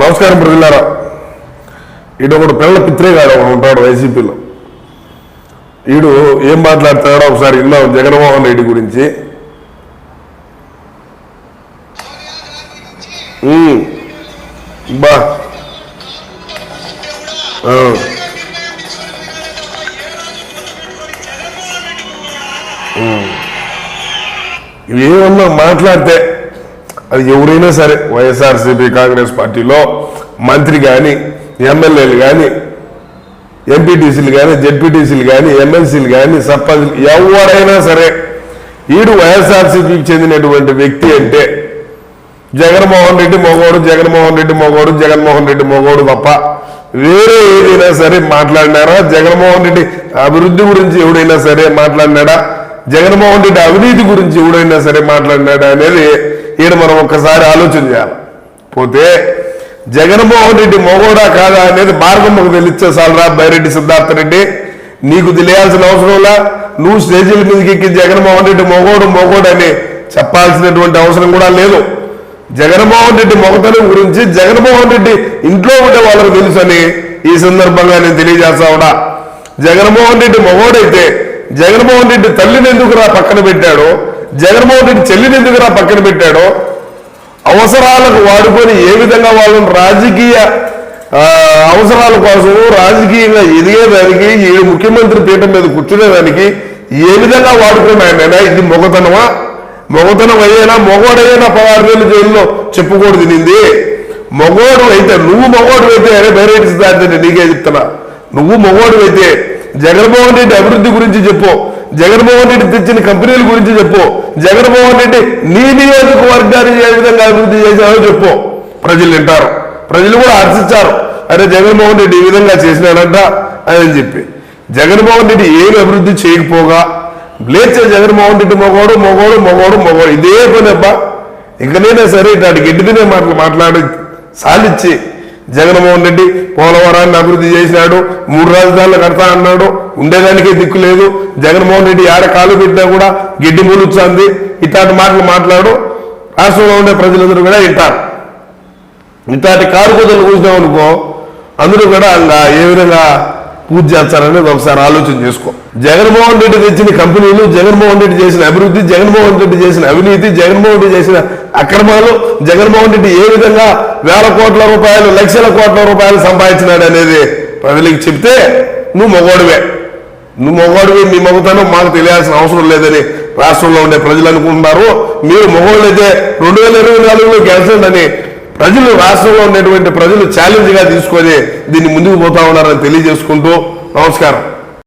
నమస్కారం ప్రజలారా. ఇటు ఒకడు పిల్లల పిత్రేగాడు ఒకడు ఉంటాడు వైసీపీలో. ఈడు ఏం మాట్లాడతాడో ఒకసారి విన్నాం జగన్మోహన్ రెడ్డి గురించి. బా. ఆ. ఏమన్నా మాట్లాడితే అది ఎవరైనా సరే వైఎస్ఆర్సీపీ కాంగ్రెస్ పార్టీలో మంత్రి కానీ ఎమ్మెల్యేలు కానీ ఎంపీటీసీలు కానీ జెడ్పీటీసీలు కానీ ఎమ్మెల్సీలు కానీ సర్పంచ్లు ఎవరైనా సరే ఈడు వైఎస్ఆర్సీపీకి చెందినటువంటి వ్యక్తి అంటే జగన్మోహన్ రెడ్డి మొగోడు జగన్మోహన్ రెడ్డి మొగోడు జగన్మోహన్ రెడ్డి మొగోడు తప్ప వేరే ఏదైనా సరే మాట్లాడినారా? జగన్మోహన్ రెడ్డి అభివృద్ధి గురించి ఎవడైనా సరే మాట్లాడినాడా? జగన్మోహన్ రెడ్డి అవినీతి గురించి ఎవడైనా సరే మాట్లాడినాడా అనేది ఈడ మనం ఒక్కసారి ఆలోచన చేయాలి. పోతే జగన్మోహన్ రెడ్డి మొగోడా కాదా అనేది మార్గమ్మకు తెలిస్తే సాలరా బైరెడ్డి సిద్ధార్థ రెడ్డి. నీకు తెలియాల్సిన అవసరంలా నువ్వు స్టేజీల మీదకి ఎక్కి జగన్మోహన్ రెడ్డి మొగోడు మొగోడు అని చెప్పాల్సినటువంటి అవసరం కూడా లేదు. జగన్మోహన్ రెడ్డి మొగతనం గురించి జగన్మోహన్ రెడ్డి ఇంట్లో ఉండే వాళ్ళకు తెలుసని ఈ సందర్భంగా నేను తెలియజేస్తా జగన్మోహన్ రెడ్డి మొగోడైతే జగన్మోహన్ రెడ్డి తల్లిని ఎందుకురా పక్కన పెట్టాడో? జగన్మోహన్ రెడ్డి చెల్లిని ఎందుకురా పక్కన పెట్టాడో? అవసరాలకు వాడుకొని ఏ విధంగా వాళ్ళని రాజకీయ అవసరాల కోసం రాజకీయంగా ఎదిగేదానికి ఈ ముఖ్యమంత్రి పీఠం మీద కూర్చునేదానికి ఏ విధంగా వాడుకున్నాయనైనా ఇది మొగతనమా? మొగతనం అయ్యేనా? మొగోడైనా పదహారు వేలు జైల్లో చెప్పుకోడు తినింది. మొగోడు అయితే నువ్వు మొగోడు అయితే అరే బైరేట్స్ సిద్ధార్థ నీకే చెప్తున్నా. నువ్వు మొగోడు అయితే జగన్మోహన్ రెడ్డి అభివృద్ధి గురించి చెప్పు. జగన్మోహన్ రెడ్డి తెచ్చిన కంపెనీల గురించి చెప్పు. జగన్మోహన్ రెడ్డి నీ నియోజకవర్గాన్ని ఏ విధంగా అభివృద్ధి చేశారో చెప్పు. ప్రజలు వింటారు. ప్రజలు కూడా హర్షించారు అరే జగన్మోహన్ రెడ్డి ఈ విధంగా చేసినాడంట అని చెప్పి. జగన్మోహన్ రెడ్డి ఏమి అభివృద్ధి చేయకపోగా లేచే జగన్మోహన్ రెడ్డి మొగోడు మొగోడు మొగోడు మొగోడు. ఇదే పని అబ్బా. ఇంకనైనా సరే ఇట్లాంటి గడ్డి మాటలు మాట్లాడి సాలిచ్చి జగన్మోహన్ రెడ్డి పోలవరాన్ని అభివృద్ధి చేసినాడు మూడు రాజధానులు కడతా అన్నాడు ఉండేదానికే దిక్కు లేదు. జగన్మోహన్ రెడ్డి ఆడ కాలు పెట్టినా కూడా గిడ్డి మూలుచ్చింది ఇట్లాంటి మాటలు మాట్లాడు. రాష్ట్రంలో ఉండే ప్రజలందరూ కూడా వింటారు. ఇట్లాంటి కారు కూతలు కూసినాం అనుకో అందరూ కూడా ఇంకా ఏ విధంగా పూజ చేస్తారనేది ఒకసారి ఆలోచన చేసుకో. జగన్మోహన్ రెడ్డి తెచ్చిన కంపెనీలు జగన్మోహన్ రెడ్డి చేసిన అభివృద్ధి జగన్మోహన్ రెడ్డి చేసిన అవినీతి జగన్మోహన్ రెడ్డి చేసిన అక్రమాలు జగన్మోహన్ రెడ్డి ఏ విధంగా వేల కోట్ల రూపాయలు లక్షల కోట్ల రూపాయలు సంపాదించినాడు అనేది ప్రజలకు చెప్తే నువ్వు మగోడివే నువ్వు మొగోడివి నీ మొగతనం మాకు తెలియాల్సిన అవసరం లేదని రాష్ట్రంలో ఉండే ప్రజలు అనుకుంటున్నారు. మీరు మొగోళ్ళైతే రెండు వేల ఇరవై నాలుగులో గెలిచండి ప్రజలు రాష్ట్రంలో ఉండేటువంటి ప్రజలు ఛాలెంజ్గా తీసుకొని దీన్ని ముందుకు పోతా ఉన్నారని తెలియజేసుకుంటూ నమస్కారం.